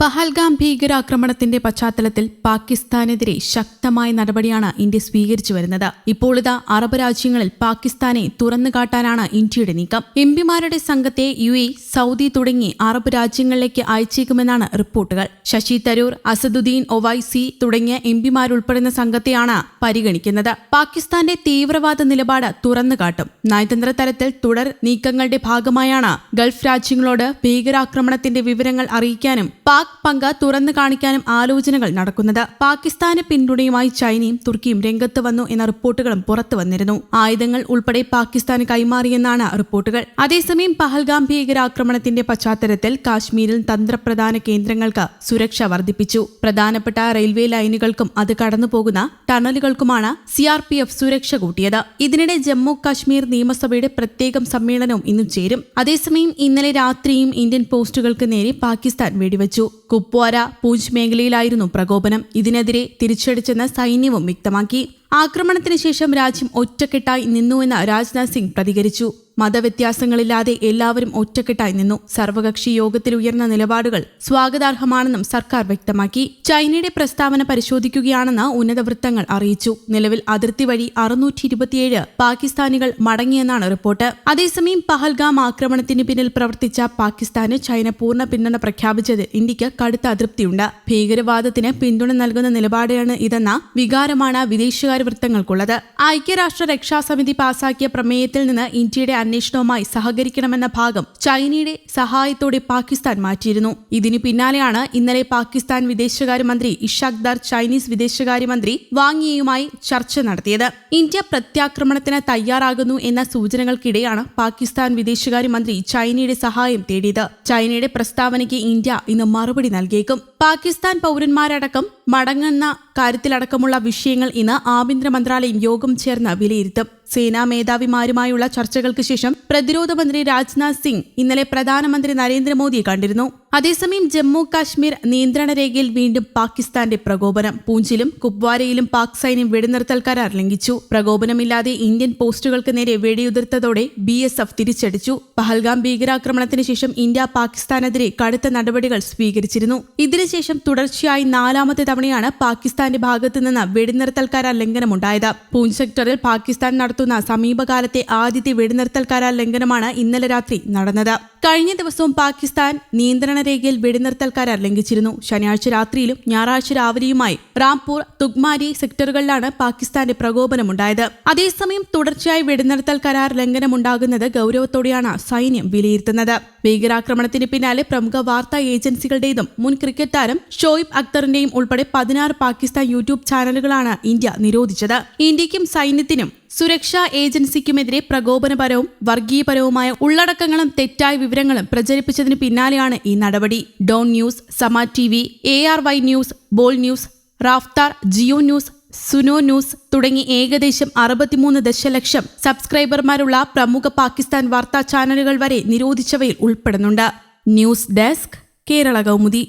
പഹൽഗാം ഭീകരാക്രമണത്തിന്റെ പശ്ചാത്തലത്തിൽ പാകിസ്ഥാനെതിരെ ശക്തമായ നടപടിയാണ് ഇന്ത്യ സ്വീകരിച്ചു വരുന്നത്. ഇപ്പോൾ അറബ് രാജ്യങ്ങളിൽ പാകിസ്ഥാനെ തുറന്നു കാട്ടാനാണ് ഇന്ത്യയുടെ നീക്കം. എംപിമാരുടെ സംഘത്തെ യു എ സൗദി തുടങ്ങി അറബ് രാജ്യങ്ങളിലേക്ക് അയച്ചേക്കുമെന്നാണ് റിപ്പോർട്ടുകൾ. ശശി തരൂർ അസദുദ്ദീൻ ഒവൈസി തുടങ്ങിയ എംപിമാരുൾപ്പെടുന്ന സംഘത്തെയാണ് പരിഗണിക്കുന്നത്. പാകിസ്ഥാന്റെ തീവ്രവാദ നിലപാട് തുറന്നു കാട്ടും. നയതന്ത്ര തലത്തിൽ തുടർ നീക്കങ്ങളുടെ ഭാഗമായാണ് ഗൾഫ് രാജ്യങ്ങളോട് ഭീകരാക്രമണത്തിന്റെ വിവരങ്ങൾ അറിയിക്കാനും പാക് പങ്ക് തുറന്നു കാണിക്കാനും ആലോചനകൾ നടക്കുന്നത്. പാകിസ്ഥാന് പിന്തുണയുമായി ചൈനയും തുർക്കിയും രംഗത്ത് വന്നു എന്ന റിപ്പോർട്ടുകളും പുറത്തു വന്നിരുന്നു. ആയുധങ്ങൾ ഉൾപ്പെടെ പാകിസ്ഥാന് കൈമാറിയെന്നാണ് റിപ്പോർട്ടുകൾ. അതേസമയം പഹൽഗാം ഭീകരാക്രമണത്തിന്റെ പശ്ചാത്തലത്തിൽ കാശ്മീരിൽ തന്ത്രപ്രധാന കേന്ദ്രങ്ങൾക്ക് സുരക്ഷ വർദ്ധിപ്പിച്ചു. പ്രധാനപ്പെട്ട റെയിൽവേ ലൈനുകൾക്കും അത് കടന്നുപോകുന്ന ടണലുകൾക്കുമാണ് സിആർപിഎഫ് സുരക്ഷ കൂട്ടിയത്. ഇതിനിടെ ജമ്മു കാശ്മീർ നിയമസഭയുടെ പ്രത്യേകം സമ്മേളനവും ഇന്നും ചേരും. അതേസമയം ഇന്നലെ രാത്രിയും ഇന്ത്യൻ പോസ്റ്റുകൾക്ക് നേരെ പാകിസ്ഥാൻ വെടിവെച്ചു. കുപ്വാര പൂഞ്ച് മേഖലയിലായിരുന്നു പ്രകോപനം. ഇതിനെതിരെ തിരിച്ചടിച്ചെന്ന് സൈന്യവും വ്യക്തമാക്കി. ആക്രമണത്തിന് ശേഷം രാജ്യം ഒറ്റക്കെട്ടായി നിന്നുവെന്ന് രാജ്നാഥ് സിംഗ് പ്രതികരിച്ചു. മതവ്യത്യാസങ്ങളില്ലാതെ എല്ലാവരും ഒറ്റക്കെട്ടായി നിന്നു. സർവകക്ഷി യോഗത്തിൽ ഉയർന്ന നിലപാടുകൾ സ്വാഗതാർഹമാണെന്നും സർക്കാർ വ്യക്തമാക്കി. ചൈനയുടെ പ്രസ്താവന പരിശോധിക്കുകയാണെന്ന് ഉന്നത വൃത്തങ്ങൾ അറിയിച്ചു. നിലവിൽ അതിർത്തി വഴി അറുന്നൂറ്റി ഇരുപത്തിയേഴ് പാകിസ്ഥാനികൾ മടങ്ങിയെന്നാണ് റിപ്പോർട്ട്. അതേസമയം പഹൽഗാം ആക്രമണത്തിന് പിന്നിൽ പ്രവർത്തിച്ച പാകിസ്ഥാന് ചൈന പൂർണ പിന്തുണ പ്രഖ്യാപിച്ചത് ഇന്ത്യയ്ക്ക് കടുത്ത അതൃപ്തിയുണ്ട്. ഭീകരവാദത്തിന് പിന്തുണ നൽകുന്ന നിലപാടാണ് ഇതെന്ന വികാരമാണ് വിദേശകാര്യ വൃത്തങ്ങൾക്കുള്ളത്. ഐക്യരാഷ്ട്ര രക്ഷാസമിതി പാസാക്കിയ പ്രമേയത്തിൽ നിന്ന് ഇന്ത്യയുടെ അന്വേഷണവുമായി സഹകരിക്കണമെന്ന ഭാഗം ചൈനയുടെ സഹായത്തോടെ പാകിസ്ഥാൻ മാറ്റിയിരുന്നു. ഇതിനു പിന്നാലെയാണ് ഇന്നലെ പാകിസ്ഥാൻ വിദേശകാര്യമന്ത്രി ഇഷാഖ് ദാർ ചൈനീസ് വിദേശകാര്യമന്ത്രി വാങ്ങിയയുമായി ചർച്ച നടത്തിയത്. ഇന്ത്യ പ്രത്യാക്രമണത്തിന് തയ്യാറാകുന്നു എന്ന സൂചനകൾക്കിടെയാണ് പാകിസ്ഥാൻ വിദേശകാര്യമന്ത്രി ചൈനയുടെ സഹായം തേടിയത്. ചൈനയുടെ പ്രസ്താവനയ്ക്ക് ഇന്ത്യ ഇന്ന് മറുപടി നൽകിയേക്കും. പാകിസ്ഥാൻ പൗരന്മാരടക്കം മടങ്ങുന്ന കാര്യത്തിലടക്കമുള്ള വിഷയങ്ങൾ ഇന്ന് ആഭ്യന്തര മന്ത്രാലയം യോഗം ചേർന്ന് വിലയിരുത്തും. സേനാ മേധാവിമാരുമായുള്ള ചർച്ചകൾക്ക് ശേഷം പ്രതിരോധ മന്ത്രി രാജ്നാഥ് സിംഗ് ഇന്നലെ പ്രധാനമന്ത്രി നരേന്ദ്രമോദിയെ കണ്ടിരുന്നു. അതേസമയം ജമ്മു കാശ്മീർ നിയന്ത്രണ രേഖയിൽ വീണ്ടും പാകിസ്ഥാന്റെ പ്രകോപനം. പൂഞ്ചിലും കുപ്വാരയിലും പാക് സൈന്യം വെടിനിർത്തൽ കരാർ ലംഘിച്ചു. പ്രകോപനമില്ലാതെ ഇന്ത്യൻ പോസ്റ്റുകൾക്ക് നേരെ വെടിയുതിർത്തതോടെ ബി എസ് എഫ് തിരിച്ചടിച്ചു. പഹൽഗാം ഭീകരാക്രമണത്തിന് ശേഷം ഇന്ത്യ പാകിസ്ഥാനെതിരെ കടുത്ത നടപടികൾ സ്വീകരിച്ചിരുന്നു. ഇതിനുശേഷം തുടർച്ചയായി നാലാമത്തെ തവണയാണ് പാകിസ്ഥാന്റെ ഭാഗത്തു നിന്ന് വെടിനിർത്തൽ കരാർ ലംഘനമുണ്ടായത്. പൂഞ്ച് സെക്ടറിൽ പാകിസ്ഥാൻ നടത്തുന്ന സമീപകാലത്തെ ആദ്യത്തെ വെടിനിർത്തൽ കരാർ ലംഘനമാണ് ഇന്നലെ രാത്രി നടന്നത്. കഴിഞ്ഞ ദിവസവും പാകിസ്ഥാൻ നിയന്ത്രണ രേഖയിൽ വെടിനിർത്തൽ കരാർ ലംഘിച്ചിരുന്നു. ശനിയാഴ്ച രാത്രിയിലും ഞായറാഴ്ച രാവിലെയുമായി റാംപൂർ തുഗ്മാരി സെക്ടറുകളിലാണ് പാകിസ്ഥാന്റെ പ്രകോപനമുണ്ടായത്. അതേസമയം തുടർച്ചയായി വെടിനിർത്തൽ കരാർ ലംഘനമുണ്ടാകുന്നത് ഗൌരവത്തോടെയാണ് സൈന്യം വിലയിരുത്തുന്നത്. ഭീകരാക്രമണത്തിന് പിന്നാലെ പ്രമുഖ വാർത്താ ഏജൻസികളുടേതും മുൻ ക്രിക്കറ്റ് താരം ഷോയിബ് അക്തറിന്റെയും ഉൾപ്പെടെ പതിനാറ് പാകിസ്ഥാൻ യൂട്യൂബ് ചാനലുകളാണ് ഇന്ത്യ നിരോധിച്ചത്. ഇന്ത്യക്കും സൈന്യത്തിനും സുരക്ഷാ ഏജൻസിക്കുമെതിരെ പ്രകോപനപരവും വർഗീയപരവുമായ ഉള്ളടക്കങ്ങളും തെറ്റായ വിവരങ്ങളും പ്രചരിപ്പിച്ചതിന് പിന്നാലെയാണ് ഈ നടപടി. Dawn news Samaa T V A R Y news Bol news Raftaar Geo news Suno news തുടങ്ങി ഏകദേശം അറുപത്തിമൂന്ന് ദശലക്ഷം സബ്സ്ക്രൈബർമാരുള്ള പ്രമുഖ പാകിസ്ഥാൻ വാർത്താ ചാനലുകൾ വരെ നിരോധിച്ചവയിൽ ഉൾപ്പെടുന്നുണ്ട്. News desk Kerala Kaumudi.